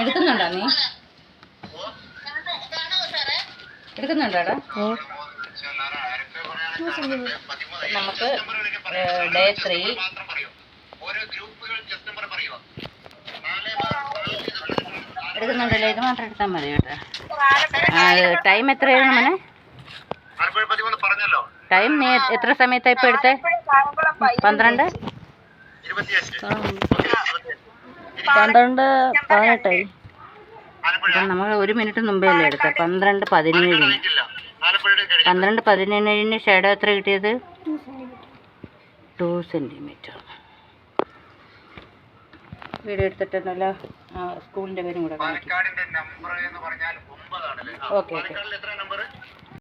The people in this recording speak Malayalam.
എടുക്കുന്നുണ്ടോ നീ? എടുക്കുന്നുണ്ടോടാ നമുക്ക് ഡേ ത്രീ. എടുക്കുന്നുണ്ടല്ലോ. ഇത് മാത്രം എടുത്താൽ മതി കേട്ടോ. ടൈം എത്രയാണ് മോനെ ടൈം നീ എത്ര സമയത്താ ഇപ്പൊ എടുത്തേ? പന്ത്രണ്ട്? പന്ത്രണ്ട് പതിനെട്ടായി നമ്മൾ ഒരു മിനിറ്റ് മുമ്പേ അല്ലേ എടുത്തത് പന്ത്രണ്ട് പതിനേഴിന് പന്ത്രണ്ട് പതിനേഴിന് ഷേഡോ എത്ര കിട്ടിയത്? ടു സെന്റിമീറ്റർ വീഡിയോ എടുത്തിട്ടുണ്ടല്ലോ സ്കൂളിന്റെ സ്കൂളിന്റെ പേരും കൂടെ നമ്പർ എന്ന് പറഞ്ഞാൽ ഒമ്പതാണല്ലേ? ആ, ഓക്കെ ഓക്കെ.